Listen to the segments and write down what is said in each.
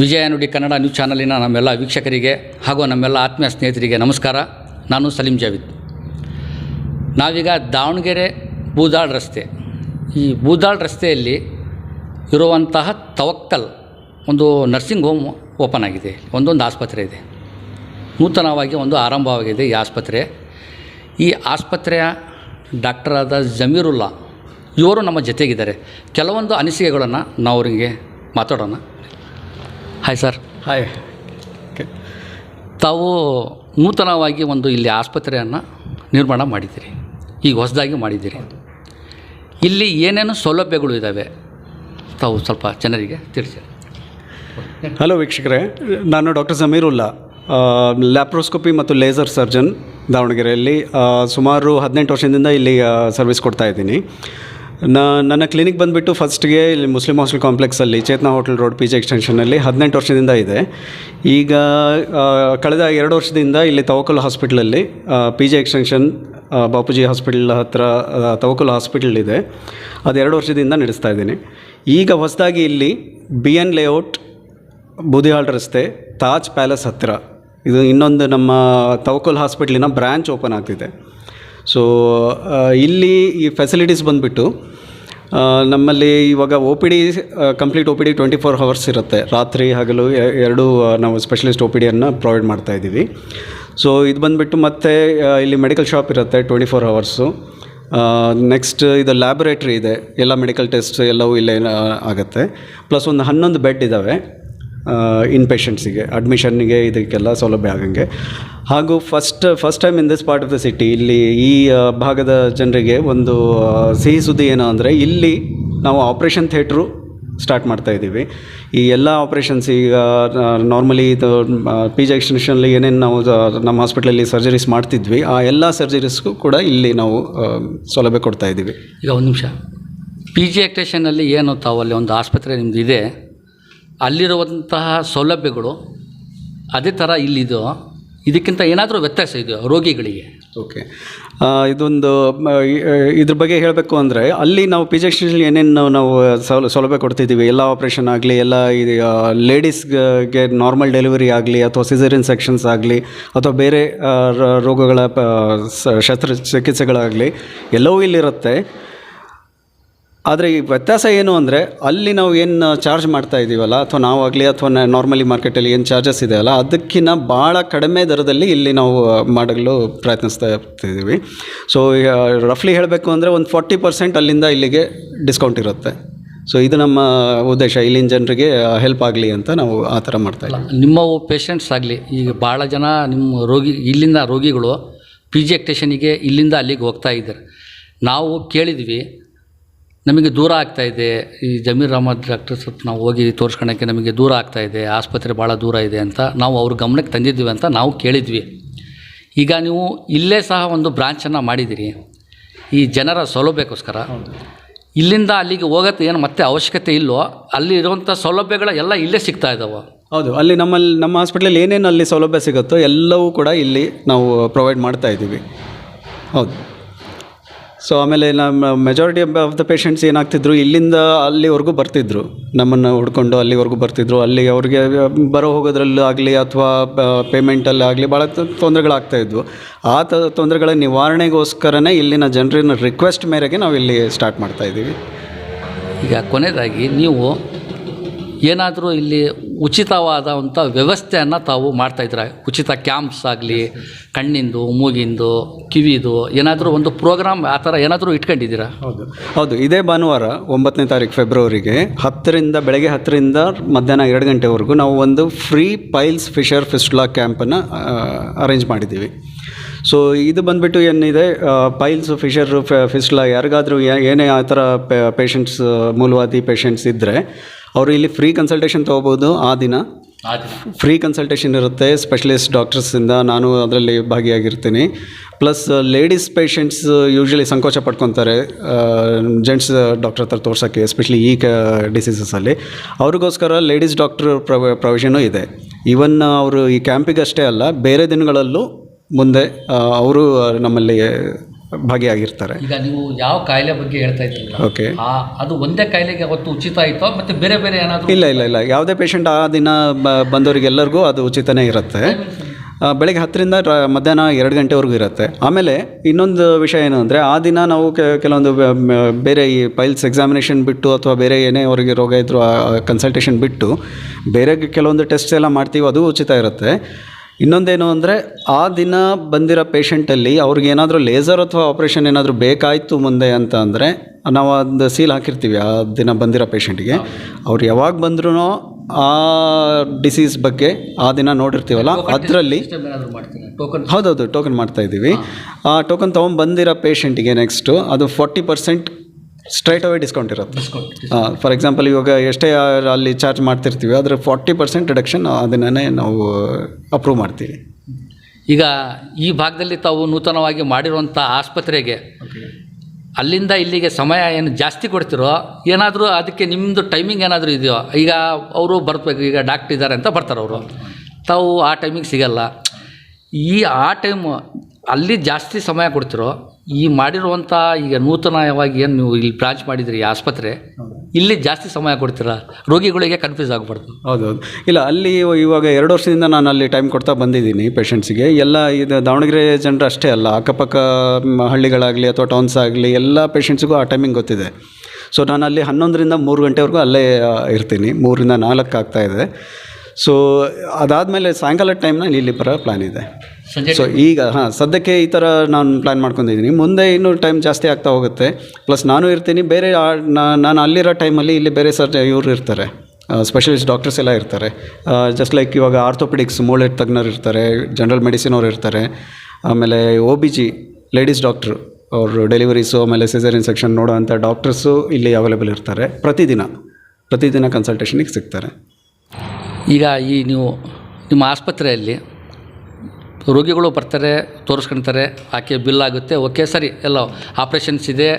ವಿಜಯ ನುಡಿ ಕನ್ನಡ ನ್ಯೂಸ್ ಚಾನಲಿನ ನಮ್ಮೆಲ್ಲ ವೀಕ್ಷಕರಿಗೆ ಹಾಗೂ ನಮ್ಮೆಲ್ಲ ಆತ್ಮೀಯ ಸ್ನೇಹಿತರಿಗೆ ನಮಸ್ಕಾರ. ನಾನು ಸಲೀಂ ಜಾವಿದ್. ನಾವೀಗ ದಾವಣಗೆರೆ ಬೂದಾಳ್ ರಸ್ತೆ. ಈ ಬೂದಾಳ್ ರಸ್ತೆಯಲ್ಲಿ ಇರುವಂತಹ ತವಕ್ಕಲ್ ಒಂದು ನರ್ಸಿಂಗ್ ಹೋಮ್ ಓಪನ್ ಆಗಿದೆ. ಒಂದೊಂದು ಆಸ್ಪತ್ರೆ ಇದೆ. ನೂತನವಾಗಿ ಒಂದು ಆರಂಭವಾಗಿದೆ ಈ ಆಸ್ಪತ್ರೆ. ಈ ಆಸ್ಪತ್ರೆಯ ಡಾಕ್ಟರಾದ ಜಮೀರುಲ್ಲಾ ಇವರು ನಮ್ಮ ಜೊತೆಗಿದ್ದಾರೆ. ಕೆಲವೊಂದು ಅನಿಸಿಕೆಗಳನ್ನು ನಾವು ಅವರಿಗೆ ಮಾತಾಡೋಣ. ಹಾಯ್ ಸರ್ ಹಾಯ್ ಓಕೆ ತಾವು ನೂತನವಾಗಿ ಒಂದು ಇಲ್ಲಿ ಆಸ್ಪತ್ರೆಯನ್ನು ನಿರ್ಮಾಣ ಮಾಡಿದ್ದೀರಿ. ಈಗ ಹೊಸದಾಗಿ ಮಾಡಿದ್ದೀರಿ. ಇಲ್ಲಿ ಏನೇನು ಸೌಲಭ್ಯಗಳು ಇದ್ದಾವೆ ತಾವು ಸ್ವಲ್ಪ ಜನರಿಗೆ ತಿಳಿಸಿ. ಹಲೋ ವೀಕ್ಷಕರೇ. ನಾನು ಡಾಕ್ಟರ್ ಸಮೀರುಲ್ಲಾ. ಲ್ಯಾಪ್ರೋಸ್ಕೋಪಿ ಮತ್ತು ಲೇಸರ್ ಸರ್ಜನ್ ದಾವಣಗೆರೆಯಲ್ಲಿ ಸುಮಾರು ಹದಿನೆಂಟು ವರ್ಷದಿಂದ ಇಲ್ಲಿ ಸರ್ವಿಸ್ ಕೊಡ್ತಾ ಇದ್ದೀನಿ. ನಾ, ನನ್ನ ಕ್ಲಿನಿಕ್ ಬಂದುಬಿಟ್ಟು ಫಸ್ಟ್ಗೆ ಇಲ್ಲಿ Muslim hostel ಕಾಂಪ್ಲೆಕ್ಸಲ್ಲಿ Chetana hotel road P G ಎಕ್ಸ್ಟೆನ್ಷನಲ್ಲಿ ಹದಿನೆಂಟು ವರ್ಷದಿಂದ ಇದೆ. ಈಗ ಕಳೆದ ಎರಡು ವರ್ಷದಿಂದ ಇಲ್ಲಿ ತವಕಲ್ ಹಾಸ್ಪಿಟ್ಲಲ್ಲಿ P G extension Bapuji hospital ಹತ್ತಿರ ತವಕಲ್ ಹಾಸ್ಪಿಟಲ್ ಇದೆ. ಅದು ಎರಡು ವರ್ಷದಿಂದ ನಡೆಸ್ತಾ ಇದ್ದೀನಿ. ಈಗ ಹೊಸದಾಗಿ ಇಲ್ಲಿ ಬಿ ಎನ್ ಲೇಔಟ್ ಬೂದಿಹಾಳ್ ರಸ್ತೆ, ತಾಜ್ ಪ್ಯಾಲೇಸ್ ಹತ್ತಿರ. ಇದು ಇನ್ನೊಂದು ನಮ್ಮ ತವಕಲ್ ಹಾಸ್ಪಿಟ್ಲಿನ ಬ್ರ್ಯಾಂಚ್ ಓಪನ್ ಆಗ್ತಿದೆ. ಸೊ ಇಲ್ಲಿ ಈ ಫೆಸಿಲಿಟೀಸ್ ಬಂದುಬಿಟ್ಟು ನಮ್ಮಲ್ಲಿ ಇವಾಗ O P D complete O P D twenty four hours ಇರುತ್ತೆ. ರಾತ್ರಿ ಹಗಲು ಎರಡೂ ನಾವು ಸ್ಪೆಷಲಿಸ್ಟ್ ಒ ಪಿ ಡಿಯನ್ನು ಪ್ರೊವೈಡ್ ಮಾಡ್ತಾ ಇದ್ದೀವಿ. ಸೊ ಇದು ಬಂದುಬಿಟ್ಟು ಮತ್ತೆ ಇಲ್ಲಿ ಮೆಡಿಕಲ್ ಶಾಪ್ ಇರುತ್ತೆ ಟ್ವೆಂಟಿ ಫೋರ್ ಹವರ್ಸು ನೆಕ್ಸ್ಟ್ ಇದು ಲ್ಯಾಬೊರೇಟ್ರಿ ಇದೆ. ಎಲ್ಲ ಮೆಡಿಕಲ್ ಟೆಸ್ಟ್ ಎಲ್ಲವೂ ಇಲ್ಲೇ ಆಗುತ್ತೆ. ಪ್ಲಸ್ ಒಂದು ಹನ್ನೊಂದು ಬೆಡ್ ಇದ್ದಾವೆ ಇನ್ ಪೇಷಂಟ್ಸಿಗೆ ಅಡ್ಮಿಷನ್ನಿಗೆ ಇದಕ್ಕೆಲ್ಲ ಸೌಲಭ್ಯ ಆಗಂಗೆ. ಹಾಗೂ first first time in this part of the city ಇಲ್ಲಿ ಈ ಭಾಗದ ಜನರಿಗೆ ಒಂದು ಸಿಹಿ ಸುದ್ದಿ ಏನು ಅಂದರೆ ಇಲ್ಲಿ ನಾವು ಆಪ್ರೇಷನ್ ಥಿಯೇಟ್ರು ಸ್ಟಾರ್ಟ್ ಮಾಡ್ತಾ ಇದ್ದೀವಿ. ಈ ಎಲ್ಲ ಆಪ್ರೇಷನ್ಸ್ ಈಗ ನಾರ್ಮಲಿ ಇದು ಪಿ ಜಿ ಎಕ್ಸ್ಟೆನ್ಷನಲ್ಲಿ ಏನೇನು ನಾವು ನಮ್ಮ ಹಾಸ್ಪಿಟ್ಲಲ್ಲಿ ಸರ್ಜರೀಸ್ ಮಾಡ್ತಿದ್ವಿ, ಆ ಎಲ್ಲ ಸರ್ಜರೀಸ್ಗೂ ಕೂಡ ಇಲ್ಲಿ ನಾವು ಸೌಲಭ್ಯ ಕೊಡ್ತಾ ಇದ್ದೀವಿ. ಈಗ ಒಂದು ನಿಮಿಷ. ಪಿ ಜಿ ಎಕ್ಟೇಷನಲ್ಲಿ ಏನು ತಾವು ಅಲ್ಲಿ ಒಂದು ಆಸ್ಪತ್ರೆ ನಿಮ್ಮದು ಇದೆ ಅಲ್ಲಿರುವಂತಹ ಸೌಲಭ್ಯಗಳು ಅದೇ ಥರ ಇಲ್ಲಿದು. ಇದಕ್ಕಿಂತ ಏನಾದರೂ ವ್ಯತ್ಯಾಸ ಇದೆಯೋ ರೋಗಿಗಳಿಗೆ? ಓಕೆ ಇದೊಂದು ಇದ್ರ ಬಗ್ಗೆ ಹೇಳಬೇಕು ಅಂದರೆ ಅಲ್ಲಿ ನಾವು ಪಿ ಜಿ ಏನೇನು ನಾವು ಸೌಲ, ಸೌಲಭ್ಯ ಕೊಡ್ತಿದ್ದೀವಿ? ಎಲ್ಲ ಆಪ್ರೇಷನ್ ಆಗಲಿ, ಎಲ್ಲ ಇದು ಲೇಡೀಸ್ಗೆ ನಾರ್ಮಲ್ ಡೆಲಿವರಿ ಆಗಲಿ, ಅಥವಾ ಸಿಸರಿನ್ ಸೆಕ್ಷನ್ಸ್ ಆಗಲಿ, ಅಥವಾ ಬೇರೆ ರೋಗಗಳ ಸ- ಶಸ್ತ್ರಚಿಕಿತ್ಸೆಗಳಾಗಲಿ ಎಲ್ಲವೂ ಇಲ್ಲಿರುತ್ತೆ. ಆದರೆ ಈ ವ್ಯತ್ಯಾಸ ಏನು ಅಂದರೆ ಅಲ್ಲಿ ನಾವು ಏನು ಚಾರ್ಜ್ ಮಾಡ್ತಾ ಇದ್ದೀವಲ್ಲ ಅಥವಾ ನಾವಾಗಲಿ ಅಥವಾ ನಾರ್ಮಲಿ ಮಾರ್ಕೆಟಲ್ಲಿ ಏನು ಚಾರ್ಜಸ್ ಇದೆಯಲ್ಲ ಅದಕ್ಕಿಂತ ಭಾಳ ಕಡಿಮೆ ದರದಲ್ಲಿ ಇಲ್ಲಿ ನಾವು ಮಾಡಲು ಪ್ರಯತ್ನಿಸ್ತಾ ಇರ್ತಿದ್ದೀವಿ ಸೊ ರಫ್ಲಿ ಹೇಳಬೇಕು ಅಂದರೆ ಒಂದು ಫಾರ್ಟಿ ಪರ್ಸೆಂಟ್ ಅಲ್ಲಿಂದ ಇಲ್ಲಿಗೆ ಡಿಸ್ಕೌಂಟ್ ಇರುತ್ತೆ. ಸೊ ಇದು ನಮ್ಮ ಉದ್ದೇಶ. ಇಲ್ಲಿನ ಜನರಿಗೆ ಹೆಲ್ಪ್ ಆಗಲಿ ಅಂತ ನಾವು ಆ ಥರ ಮಾಡ್ತಾ ಇದ್ದೀವಿ. ನಿಮ್ಮ ಪೇಷಂಟ್ಸ್ ಆಗಲಿ ಈಗ ಭಾಳ ಜನ ನಿಮ್ಮ ರೋಗಿ ಇಲ್ಲಿಂದ ರೋಗಿಗಳು ಪಿ ಜಿ ಎಕ್ಟೇಷನಿಗೆ ಇಲ್ಲಿಂದ ಅಲ್ಲಿಗೆ ಹೋಗ್ತಾ ಇದ್ದಾರೆ. ನಾವು ಕೇಳಿದ್ವಿ ನಮಗೆ ದೂರ ಆಗ್ತಾ ಇದೆ. ಈ ಜಮೀರ್ ಅಹಮದ್ ಡಾಕ್ಟರ್ ಸ್ವಲ್ಪ ನಾವು ಹೋಗಿ ತೋರಿಸ್ಕೊಳಕ್ಕೆ ನಮಗೆ ದೂರ ಆಗ್ತಾ ಇದೆ. ಆಸ್ಪತ್ರೆ ಭಾಳ ದೂರ ಇದೆ ಅಂತ ನಾವು ಅವ್ರ ಗಮನಕ್ಕೆ ತಂದಿದ್ವಿ ಅಂತ ನಾವು ಕೇಳಿದ್ವಿ. ಈಗ ನೀವು ಇಲ್ಲೇ ಸಹ ಒಂದು ಬ್ರಾಂಚನ್ನು ಮಾಡಿದ್ದೀರಿ. ಈ ಜನರ ಸೌಲಭ್ಯಕ್ಕೋಸ್ಕರ. ಇಲ್ಲಿಂದ ಅಲ್ಲಿಗೆ ಹೋಗೋದು ಏನು ಮತ್ತೆ ಅವಶ್ಯಕತೆ ಇಲ್ಲೋ, ಅಲ್ಲಿ ಇರುವಂಥ ಸೌಲಭ್ಯಗಳೆಲ್ಲ ಇಲ್ಲೇ ಸಿಗ್ತಾ ಇದ್ದಾವೆ ಹೌದು, ಅಲ್ಲಿ ನಮ್ಮಲ್ಲಿ ನಮ್ಮ ಹಾಸ್ಪಿಟ್ಲಲ್ಲಿ ಏನೇನು ಅಲ್ಲಿ ಸೌಲಭ್ಯ ಸಿಗುತ್ತೋ ಎಲ್ಲವೂ ಕೂಡ ಇಲ್ಲಿ ನಾವು ಪ್ರೊವೈಡ್ ಮಾಡ್ತಾ ಇದ್ದೀವಿ. ಹೌದು. ಸೊ ಆಮೇಲೆ ನಮ್ಮ ಮೆಜಾರಿಟಿ ಆಫ್ ದ ಪೇಷಂಟ್ಸ್ ಏನಾಗ್ತಿದ್ರು, ಇಲ್ಲಿಂದ ಅಲ್ಲಿವರೆಗೂ ಬರ್ತಿದ್ರು. ನಮ್ಮನ್ನು ಹುಡ್ಕೊಂಡು ಅಲ್ಲಿವರೆಗೂ ಬರ್ತಿದ್ರು. ಅಲ್ಲಿ ಅವ್ರಿಗೆ ಬರೋ ಹೋಗೋದ್ರಲ್ಲೂ ಆಗಲಿ ಅಥವಾ ಪೇಮೆಂಟಲ್ಲಿ ಆಗಲಿ ಭಾಳ ತೊಂದರೆಗಳಾಗ್ತಾ ಇದ್ವು. ಆ ತ, ತೊಂದರೆಗಳ ನಿವಾರಣೆಗೋಸ್ಕರನೇ ಇಲ್ಲಿನ ಜನರಿನ ರಿಕ್ವೆಸ್ಟ್ ಮೇರೆಗೆ ನಾವು ಇಲ್ಲಿ ಸ್ಟಾರ್ಟ್ ಮಾಡ್ತಾ ಇದ್ದೀವಿ. ಈಗ ಕೊನೆಯದಾಗಿ ನೀವು ಏನಾದರೂ ಇಲ್ಲಿ ಉಚಿತವಾದಂಥ ವ್ಯವಸ್ಥೆಯನ್ನು ತಾವು ಮಾಡ್ತಾಯಿದ್ರೆ ಉಚಿತ ಕ್ಯಾಂಪ್ಸ್ ಆಗಲಿ ಕಣ್ಣಿಂದು ಮೂಗಿಂದು ಕಿವಿದು ಏನಾದರೂ ಒಂದು ಪ್ರೋಗ್ರಾಮ್ ಆ ಥರ ಏನಾದರೂ ಇಟ್ಕೊಂಡಿದ್ದೀರಾ? ಹೌದು. ಹೌದು ಇದೇ ಭಾನುವಾರ ಒಂಬತ್ತನೇ ತಾರೀಕು ಫೆಬ್ರವರಿಗೆ ಹತ್ತರಿಂದ ಬೆಳಗ್ಗೆ ಹತ್ತರಿಂದ ಮಧ್ಯಾಹ್ನ ಎರಡು ಗಂಟೆವರೆಗೂ ನಾವು ಒಂದು ಫ್ರೀ ಪೈಲ್ಸ್ ಫಿಶರ್ ಫಿಸ್ಟ್ಲಾ ಕ್ಯಾಂಪನ್ನು ಅರೇಂಜ್ ಮಾಡಿದ್ದೀವಿ. ಸೊ ಇದು ಬಂದುಬಿಟ್ಟು ಏನಿದೆ ಪೈಲ್ಸ್ ಫಿಶರ್ ಫಿಸ್ಟ್ಲಾ ಯಾರಿಗಾದರೂ ಏನೇ ಆ ಥರ ಪೇಷಂಟ್ಸ್ ಮೂಲವಾದಿ ಪೇಷಂಟ್ಸ್ ಇದ್ದರೆ ಅವರು ಇಲ್ಲಿ ಫ್ರೀ ಕನ್ಸಲ್ಟೇಷನ್ ತೊಗೋಬೋದು ಆ ದಿನ. ಫ್ರೀ ಕನ್ಸಲ್ಟೇಷನ್ ಇರುತ್ತೆ ಸ್ಪೆಷಲಿಸ್ಟ್ ಡಾಕ್ಟರ್ಸಿಂದ ನಾನು ಅದರಲ್ಲಿ ಭಾಗಿಯಾಗಿರ್ತೀನಿ. ಪ್ಲಸ್ ಲೇಡೀಸ್ ಪೇಷಂಟ್ಸ್ ಯೂಶ್ವಲಿ ಸಂಕೋಚ ಪಡ್ಕೊತಾರೆ ಜೆಂಟ್ಸ್ ಡಾಕ್ಟರ್ ಹತ್ರ ತೋರ್ಸೋಕ್ಕೆ ಎಸ್ಪೆಷಲಿ ಈ ಕ ಡಿಸೀಸಸಲ್ಲಿ ಅವ್ರಿಗೋಸ್ಕರ ಲೇಡೀಸ್ ಡಾಕ್ಟರ್ ಪ್ರವ ಪ್ರೊವಿಷನು ಇದೆ. ಈವನ್ ಅವರು ಈ ಕ್ಯಾಂಪಿಗಷ್ಟೇ ಅಲ್ಲ ಬೇರೆ ದಿನಗಳಲ್ಲೂ ಮುಂದೆ ಅವರು ನಮ್ಮಲ್ಲಿ ಭಾಗಿಯಾಗಿರ್ತಾರೆ. ಈಗ ನೀವು ಯಾವ ಕಾಯಿಲೆ ಬಗ್ಗೆ ಹೇಳ್ತಾ ಇದ್ದೀರಿ? ಓಕೆ ಆ ಅದು ಒಂದೇ ಕಾಯಿಲೆಗೆ ಅವತ್ತು ಉಚಿತ ಆಯಿತೋ? ಮತ್ತೆ ಬೇರೆ ಬೇರೆ ಏನಾದರೂ ಇಲ್ಲ ಇಲ್ಲ ಇಲ್ಲ. ಯಾವುದೇ ಪೇಷಂಟ್ ಆ ದಿನ ಬ- ಬಂದವರಿಗೆಲ್ಲರಿಗೂ ಅದು ಉಚಿತನೇ ಇರುತ್ತೆ. ಬೆಳಗ್ಗೆ ಹತ್ತರಿಂದ ಮಧ್ಯಾಹ್ನ ಎರಡು ಗಂಟೆವರೆಗೂ ಇರುತ್ತೆ. ಆಮೇಲೆ ಇನ್ನೊಂದು ವಿಷಯ ಏನು ಅಂದರೆ ಆ ದಿನ ನಾವು ಕೆಲವೊಂದು ಬೇರೆ ಈ ಪೈಲ್ಸ್ ಎಕ್ಸಾಮಿನೇಷನ್ ಬಿಟ್ಟು ಅಥವಾ ಬೇರೆ ಏನೇ ಅವರಿಗೆ ರೋಗ ಇದ್ದರೂ ಕನ್ಸಲ್ಟೇಷನ್ ಬಿಟ್ಟು ಬೇರೆ ಕೆಲವೊಂದು ಟೆಸ್ಟ್ ಎಲ್ಲ ಮಾಡ್ತೀವಿ ಅದು ಉಚಿತ ಇರುತ್ತೆ. ಇನ್ನೊಂದೇನು ಅಂದರೆ ಆ ದಿನ ಬಂದಿರೋ ಪೇಷಂಟಲ್ಲಿ ಅವ್ರಿಗೆ ಏನಾದರೂ ಲೇಸರ್ ಅಥವಾ ಆಪ್ರೇಷನ್ ಏನಾದರೂ ಬೇಕಾಯಿತು ಮುಂದೆ ಅಂತ ಅಂದರೆ ನಾವು ಅದು ಸೀಲ್ ಹಾಕಿರ್ತೀವಿ ಆ ದಿನ ಬಂದಿರೋ ಪೇಷಂಟಿಗೆ ಅವ್ರು ಯಾವಾಗ ಬಂದ್ರೂ ಆ ಡಿಸೀಸ್ ಬಗ್ಗೆ ಆ ದಿನ ನೋಡಿರ್ತೀವಲ್ಲ ಅದರಲ್ಲಿ ಟೋಕನ್ ಹೌದೌದು ಟೋಕನ್ ಮಾಡ್ತಾ ಇದ್ದೀವಿ. ಆ ಟೋಕನ್ ತೊಗೊಂಡು ಬಂದಿರೋ ಪೇಷಂಟಿಗೆ ನೆಕ್ಸ್ಟು ಅದು forty percent straight away discount ಇರುತ್ತೆ. ಫಾರ್ ಎಕ್ಸಾಂಪಲ್ ಇವಾಗ ಎಷ್ಟೇ ಅಲ್ಲಿ ಚಾರ್ಜ್ ಮಾಡ್ತಿರ್ತೀವಿ ಅದರ ಫಾರ್ಟಿ ಪರ್ಸೆಂಟ್ ರಿಡಕ್ಷನ್ ಅದನ್ನೇ ನಾವು ಅಪ್ರೂವ್ ಮಾಡ್ತೀವಿ. ಈಗ ಈ ಭಾಗದಲ್ಲಿ ತಾವು ನೂತನವಾಗಿ ಮಾಡಿರುವಂಥ ಆಸ್ಪತ್ರೆಗೆ ಅಲ್ಲಿಂದ ಇಲ್ಲಿಗೆ ಸಮಯ ಏನು ಜಾಸ್ತಿ ಕೊಡ್ತಿರೋ ಏನಾದರೂ ಅದಕ್ಕೆ ನಿಮ್ಮದು ಟೈಮಿಂಗ್ ಏನಾದರೂ ಇದೆಯೋ ಈಗ ಅವರು ಬರ್ಬೇಕು ಈಗ ಡಾಕ್ಟ್ರ್ ಇದ್ದಾರೆ ಅಂತ ಬರ್ತಾರೆ ಅವರು. ತಾವು ಆ ಟೈಮಿಗೆ ಸಿಗಲ್ಲ. ಈ ಆ ಟೈಮು ಅಲ್ಲಿ ಜಾಸ್ತಿ ಸಮಯ ಕೊಡ್ತಿರೋ ಈ ಮಾಡಿರುವಂಥ ಈಗ ನೂತನವಾಗಿ ಏನು ನೀವು ಇಲ್ಲಿ ಬ್ರಾಂಚ್ ಮಾಡಿದ್ರಿ ಈ ಆಸ್ಪತ್ರೆ ಇಲ್ಲಿ ಜಾಸ್ತಿ ಸಮಯ ಕೊಡ್ತೀರಾ? ರೋಗಿಗಳಿಗೆ ಕನ್ಫ್ಯೂಸ್ ಆಗಬಾರ್ದು. ಹೌದು ಇಲ್ಲ ಅಲ್ಲಿ ಇವಾಗ ಎರಡು ವರ್ಷದಿಂದ ನಾನು ಅಲ್ಲಿ ಟೈಮ್ ಕೊಡ್ತಾ ಬಂದಿದ್ದೀನಿ ಪೇಷಂಟ್ಸಿಗೆ ಎಲ್ಲ ಇದು ದಾವಣಗೆರೆ ಜನರು ಅಷ್ಟೇ ಅಲ್ಲ ಅಕ್ಕಪಕ್ಕ ಹಳ್ಳಿಗಳಾಗಲಿ ಅಥವಾ ಟೌನ್ಸ್ ಆಗಲಿ ಎಲ್ಲ ಪೇಷಂಟ್ಸಿಗೂ ಆ ಟೈಮಿಂಗ್ ಗೊತ್ತಿದೆ. ಸೊ ನಾನು ಅಲ್ಲಿ ಹನ್ನೊಂದರಿಂದ ಮೂರು ಗಂಟೆವರೆಗೂ ಅಲ್ಲೇ ಇರ್ತೀನಿ. ಮೂರಿಂದ ನಾಲ್ಕು ಆಗ್ತಾ ಇದೆ. ಸೊ ಅದಾದಮೇಲೆ ಸಾಯಂಕಾಲ ಟೈಮ್ನ ಇಲ್ಲಿ ಬರೋ ಪ್ಲ್ಯಾನ್ ಇದೆ. ಸೊ ಈಗ ಹಾಂ ಸದ್ಯಕ್ಕೆ ಈ ಥರ ನಾನು ಪ್ಲ್ಯಾನ್ ಮಾಡ್ಕೊಂಡಿದ್ದೀನಿ ಮುಂದೆ ಇನ್ನೂ ಟೈಮ್ ಜಾಸ್ತಿ ಆಗ್ತಾ ಹೋಗುತ್ತೆ. ಪ್ಲಸ್ ನಾನು ಇರ್ತೀನಿ ಬೇರೆ ನಾನು ಅಲ್ಲಿರೋ ಟೈಮಲ್ಲಿ ಇಲ್ಲಿ ಬೇರೆ ಸರ್ ಇವರು ಇರ್ತಾರೆ. ಸ್ಪೆಷಲಿಸ್ಟ್ ಡಾಕ್ಟರ್ಸ್ ಎಲ್ಲ ಇರ್ತಾರೆ. ಜಸ್ಟ್ ಲೈಕ್ ಇವಾಗ ಆರ್ಥೋಪೆಡಿಕ್ಸ್ ಮೂಳೆ ತಜ್ಞರು ಇರ್ತಾರೆ ಜನರಲ್ ಮೆಡಿಸಿನ್ ಅವ್ರು ಇರ್ತಾರೆ. ಆಮೇಲೆ O B G ladies doctor ಅವರು ಡೆಲಿವರೀಸು ಆಮೇಲೆ ಸಿಸರಿನ್ ಇನ್ಸೆಕ್ಷನ್ ನೋಡೋವಂಥ ಡಾಕ್ಟರ್ಸು ಇಲ್ಲಿ ಅವೈಲೇಬಲ್ ಇರ್ತಾರೆ. ಪ್ರತಿದಿನ ಪ್ರತಿದಿನ ಕನ್ಸಲ್ಟೇಷನಿಗೆ ಸಿಗ್ತಾರೆ. ಈಗ ಈ ನೀವು ನಿಮ್ಮ ಆಸ್ಪತ್ರೆಯಲ್ಲಿ ರೋಗಿಗಳು ಬರ್ತಾರೆ ತೋರಿಸ್ಕೊಳ್ತಾರೆ ಆಕೆ ಬಿಲ್ ಆಗುತ್ತೆ ಓಕೆ ಸರಿ, ಎಲ್ಲ ಆಪ್ರೇಷನ್ಸ್ ಇದೆ,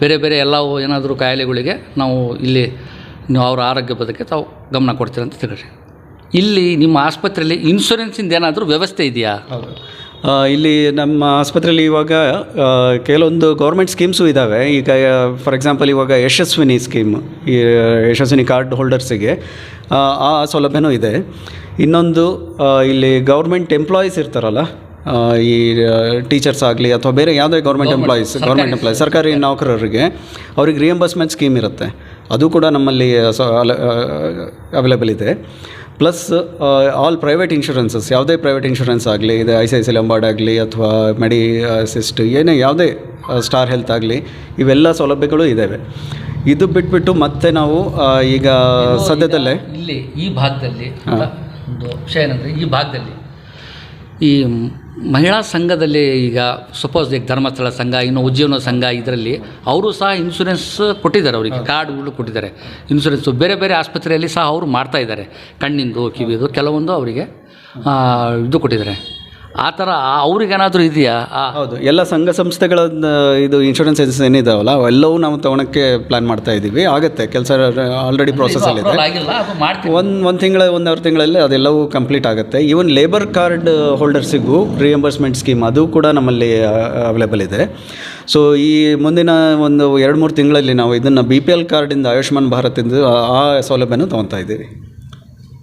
ಬೇರೆ ಬೇರೆ ಎಲ್ಲವೂ ಏನಾದರೂ ಕಾಯಿಲೆಗಳಿಗೆ ನಾವು ಇಲ್ಲಿ ನೀವು ಅವರ ಆರೋಗ್ಯ ಬದಕ್ಕೆ ತಾವು ಗಮನ ಕೊಡ್ತೀರ ಅಂತ ತಿಳಿರಿ ಇಲ್ಲಿ ನಿಮ್ಮ ಆಸ್ಪತ್ರೆಯಲ್ಲಿ ಇನ್ಶೂರೆನ್ಸಿಂದ ಏನಾದರೂ ವ್ಯವಸ್ಥೆ ಇದೆಯಾ? ಇಲ್ಲಿ ನಮ್ಮ ಆಸ್ಪತ್ರೆಯಲ್ಲಿ ಇವಾಗ ಕೆಲವೊಂದು ಗೌರ್ಮೆಂಟ್ ಸ್ಕೀಮ್ಸು ಇದ್ದಾವೆ ಈಗ ಫಾರ್ ಎಕ್ಸಾಂಪಲ್ ಇವಾಗ ಯಶಸ್ವಿನಿ ಸ್ಕೀಮ್ ಈ ಯಶಸ್ವಿನಿ ಕಾರ್ಡ್ ಹೋಲ್ಡರ್ಸಿಗೆ ಆ ಸೌಲಭ್ಯನೂ ಇದೆ. ಇನ್ನೊಂದು ಇಲ್ಲಿ ಗೌರ್ಮೆಂಟ್ ಎಂಪ್ಲಾಯೀಸ್ ಇರ್ತಾರಲ್ಲ ಈ ಟೀಚರ್ಸ್ ಆಗಲಿ ಅಥವಾ ಬೇರೆ ಯಾವುದೇ ಗೌರ್ಮೆಂಟ್ ಎಂಪ್ಲಾಯೀಸ್ ಗೌರ್ಮೆಂಟ್ ಎಂಪ್ಲಾಯೀಸ್ ಸರ್ಕಾರಿ ನೌಕರರಿಗೆ ಅವ್ರಿಗೆ ರಿಯಂಬರ್ಸ್ಮೆಂಟ್ ಸ್ಕೀಮ್ ಇರುತ್ತೆ. ಅದು ಕೂಡ ನಮ್ಮಲ್ಲಿ ಅವೈಲೇಬಲ್ ಇದೆ. ಪ್ಲಸ್ ಆಲ್ ಪ್ರೈವೇಟ್ ಇನ್ಶೂರೆನ್ಸಸ್ ಯಾವುದೇ ಪ್ರೈವೇಟ್ ಇನ್ಶೂರೆನ್ಸ್ ಆಗಲಿ ಇದೆ I C I C Lombard ಆಗಲಿ ಅಥವಾ ಮೆಡಿ ಅಸಿಸ್ಟ್ ಏನೇ ಯಾವುದೇ ಸ್ಟಾರ್ ಹೆಲ್ತ್ ಆಗಲಿ ಇವೆಲ್ಲ ಸೌಲಭ್ಯಗಳು ಇದ್ದಾವೆ. ಇದು ಬಿಟ್ಬಿಟ್ಟು ಮತ್ತೆ ನಾವು ಈಗ ಸದ್ಯದಲ್ಲೇ ಇಲ್ಲಿ ಈ ಭಾಗದಲ್ಲಿ ಒಂದು ವಿಷಯ ಏನಂದರೆ ಈ ಭಾಗದಲ್ಲಿ ಈ ಮಹಿಳಾ ಸಂಘದಲ್ಲಿ ಈಗ ಸಪೋಸ್ ಈಗ ಧರ್ಮಸ್ಥಳ ಸಂಘ ಇನ್ನು ಉಜ್ಜೀವನ ಸಂಘ ಇದರಲ್ಲಿ ಅವರು ಸಹ ಇನ್ಶೂರೆನ್ಸ್ ಕೊಟ್ಟಿದ್ದಾರೆ ಅವರಿಗೆ ಕಾರ್ಡ್ಗಳು ಕೊಟ್ಟಿದ್ದಾರೆ. ಇನ್ಶೂರೆನ್ಸು ಬೇರೆ ಬೇರೆ ಆಸ್ಪತ್ರೆಯಲ್ಲಿ ಸಹ ಅವರು ಮಾಡ್ತಾ ಇದ್ದಾರೆ. ಕಣ್ಣಿಂದು ಕಿವಿದು ಕೆಲವೊಂದು ಅವರಿಗೆ ಇದು ಕೊಟ್ಟಿದ್ದಾರೆ. ಆ ಥರ ಅವ್ರಿಗೇನಾದರೂ ಇದೆಯಾ? ಹೌದು ಎಲ್ಲ ಸಂಘ ಸಂಸ್ಥೆಗಳ ಇದು ಇನ್ಶೂರೆನ್ಸ್ ಏನಿದಾವಲ್ಲ ಅವೆಲ್ಲವೂ ನಾವು ತೊಗೊಳಕ್ಕೆ ಪ್ಲಾನ್ ಮಾಡ್ತಾ ಇದ್ದೀವಿ. ಆಗುತ್ತೆ ಕೆಲಸ ಆಲ್ರೆಡಿ ಮಾಡ್ತೀವಿ. ಒಂದು ಒಂದು ತಿಂಗಳ ಒಂದೂವರೆ ತಿಂಗಳಲ್ಲಿ ಅದೆಲ್ಲವೂ ಕಂಪ್ಲೀಟ್ ಆಗುತ್ತೆ. ಈವನ್ ಲೇಬರ್ ಕಾರ್ಡ್ ಹೋಲ್ಡರ್ಸಿಗೂ ರಿಯಂಬರ್ಸ್ಮೆಂಟ್ ಸ್ಕೀಮ್ ಅದು ಕೂಡ ನಮ್ಮಲ್ಲಿ ಅವೈಲೇಬಲ್ ಇದೆ. ಸೊ ಈ ಮುಂದಿನ ಒಂದು ಎರಡು ಮೂರು ತಿಂಗಳಲ್ಲಿ ನಾವು ಇದನ್ನು ಬಿ ಪಿ ಎಲ್ ಕಾರ್ಡಿಂದ ಆಯುಷ್ಮಾನ್ ಭಾರತಿಂದ ಆ- ಆ ಸೌಲಭ್ಯನೂ ತೊಗೊತಾ ಇದ್ದೀವಿ.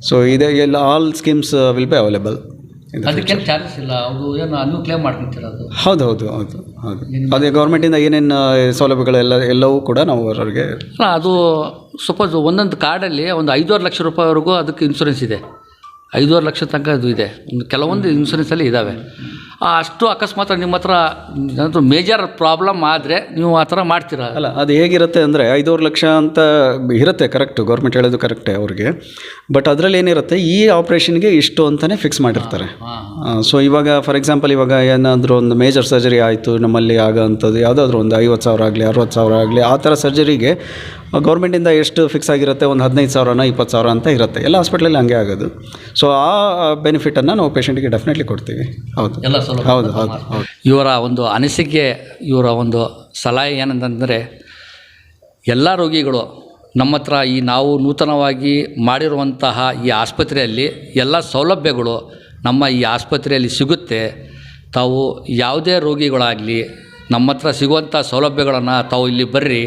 ಸೊ ಇದೆ ಎಲ್ಲ all schemes will be available ಅದಕ್ಕೇನು ಚಾರ್ಜಸ್ ಇಲ್ಲ. ಅದು ಏನು ನೀವು ಕ್ಲೇಮ್ ಮಾಡ್ಕೊಂತೀರ ಅದು. ಹೌದು ಹೌದು ಹೌದು ಹೌದು. ಅದೇ ಗೌರ್ಮೆಂಟಿಂದ ಏನೇನು ಸೌಲಭ್ಯಗಳೆಲ್ಲ ಎಲ್ಲವೂ ಕೂಡ ನಾವು ಅವರಿಗೆ ಅಲ್ಲ ಅದು ಸಪೋಸ್ ಒಂದೊಂದು ಕಾರ್ಡಲ್ಲಿ ಒಂದು ಐದೂವರೆ ಲಕ್ಷ ರೂಪಾಯಿವರೆಗೂ ಅದಕ್ಕೆ ಇನ್ಶೂರೆನ್ಸ್ ಇದೆ. ಐದೂವರೆ ಲಕ್ಷ ತನಕ ಅದು ಇದೆ. ಒಂದು ಕೆಲವೊಂದು ಇನ್ಶೂರೆನ್ಸಲ್ಲಿ ಇದ್ದಾವೆ ಅಷ್ಟು ಅಕಸ್ಮಾತ್ ನಿಮ್ಮ ಹತ್ರ ಏನಾದರೂ ಮೇಜರ್ ಪ್ರಾಬ್ಲಮ್ ಆದರೆ ನೀವು ಆ ಥರ ಮಾಡ್ತೀರಾ? ಅಲ್ಲ ಅದು ಹೇಗಿರುತ್ತೆ ಅಂದರೆ ಐದೂವರೆ ಲಕ್ಷ ಅಂತ ಇರುತ್ತೆ ಕರೆಕ್ಟು ಗೌರ್ಮೆಂಟ್ ಹೇಳೋದು ಕರೆಕ್ಟೇ ಅವ್ರಿಗೆ. ಬಟ್ ಅದರಲ್ಲಿ ಏನಿರುತ್ತೆ ಈ ಆಪ್ರೇಷನ್ಗೆ ಇಷ್ಟು ಅಂತಲೇ ಫಿಕ್ಸ್ ಮಾಡಿರ್ತಾರೆ. ಸೊ ಇವಾಗ ಫಾರ್ ಎಕ್ಸಾಂಪಲ್ ಇವಾಗ ಏನಾದರೂ ಒಂದು ಮೇಜರ್ ಸರ್ಜರಿ ಆಯಿತು ನಮ್ಮಲ್ಲಿ ಆಗೋವಂಥದ್ದು ಯಾವುದಾದ್ರೂ ಒಂದು ಐವತ್ತು ಸಾವಿರ ಆಗಲಿ ಅರವತ್ತು ಸಾವಿರ ಆಗಲಿ ಆ ಥರ ಸರ್ಜರಿಗೆ ಗೌರ್ಮೆಂಟಿಂದ ಎಷ್ಟು ಫಿಕ್ಸ್ ಆಗಿರುತ್ತೆ? ಒಂದು ಹದಿನೈದು ಸಾವಿರನ ಇಪ್ಪತ್ತು ಸಾವಿರ ಅಂತ ಇರುತ್ತೆ. ಎಲ್ಲ ಹಾಸ್ಪಿಟ್ಲಲ್ಲಿ ಹಂಗೆ ಆಗೋದು. ಸೊ ಆ ಬೆನಿಫಿಟನ್ನು ನಾವು ಪೇಷಂಟಿಗೆ ಡೆಫಿನೆಟ್ಲಿ ಕೊಡ್ತೀವಿ. ಹೌದು. ಎಲ್ಲ ಸೌಲಭ್ಯ ಹೌದು ಹೌದು ಹೌದು. ಇವರ ಒಂದು ಅನಿಸಿಕೆ ಇವರ ಒಂದು ಸಲಹೆ ಏನಂತಂದರೆ ಎಲ್ಲ ರೋಗಿಗಳು ನಮ್ಮ ಹತ್ರ ಈ ನಾವು ನೂತನವಾಗಿ ಮಾಡಿರುವಂತಹ ಈ ಆಸ್ಪತ್ರೆಯಲ್ಲಿ ಎಲ್ಲ ಸೌಲಭ್ಯಗಳು ನಮ್ಮ ಈ ಆಸ್ಪತ್ರೆಯಲ್ಲಿ ಸಿಗುತ್ತೆ. ತಾವು ಯಾವುದೇ ರೋಗಿಗಳಾಗಲಿ ನಮ್ಮ ಹತ್ರ ಸಿಗುವಂಥ ಸೌಲಭ್ಯಗಳನ್ನು ತಾವು ಇಲ್ಲಿ ಬರ್ರಿ.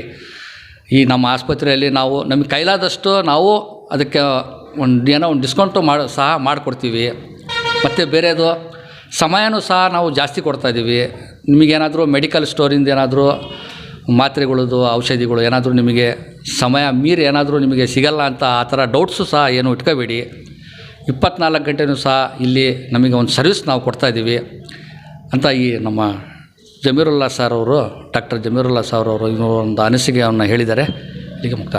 ಈ ನಮ್ಮ ಆಸ್ಪತ್ರೆಯಲ್ಲಿ ನಾವು ನಮಗೆ ಕೈಲಾದಷ್ಟು ನಾವು ಅದಕ್ಕೆ ಒಂದು ಏನೋ ಒಂದು ಡಿಸ್ಕೌಂಟು ಮಾಡಿ ಸಹ ಮಾಡಿಕೊಡ್ತೀವಿ. ಮತ್ತು ಬೇರೆದು ಸಮಯನೂ ಸಹ ನಾವು ಜಾಸ್ತಿ ಕೊಡ್ತಾಯಿದ್ದೀವಿ ನಿಮಗೇನಾದರೂ ಮೆಡಿಕಲ್ ಸ್ಟೋರಿಂದ ಏನಾದರೂ ಮಾತ್ರೆಗಳದು, ಔಷಧಿಗಳು ಏನಾದರೂ ನಿಮಗೆ ಸಮಯ ಮೀರಿ ಏನಾದರೂ ನಿಮಗೆ ಸಿಗಲ್ಲ ಅಂತ ಆ ಥರ ಡೌಟ್ಸು ಸಹ ಏನು ಇಟ್ಕೋಬೇಡಿ. ಇಪ್ಪತ್ನಾಲ್ಕು ಗಂಟೆನೂ ಸಹ ಇಲ್ಲಿ ನಮಗೆ ಒಂದು ಸರ್ವಿಸ್ ನಾವು ಕೊಡ್ತಾಯಿದ್ದೀವಿ ಅಂತ ಈ ನಮ್ಮ ಜಮೀರುಲ್ಲಾ ಸರ್ ಅವರು ಡಾಕ್ಟರ್ ಜಮೀರುಲ್ಲಾ ಸರ್ ಅವರು ಒಂದು ಅನಿಸಿಕೆಯನ್ನು ಹೇಳಿದ್ದಾರೆ. ಈಗ ಮುಕ್ತ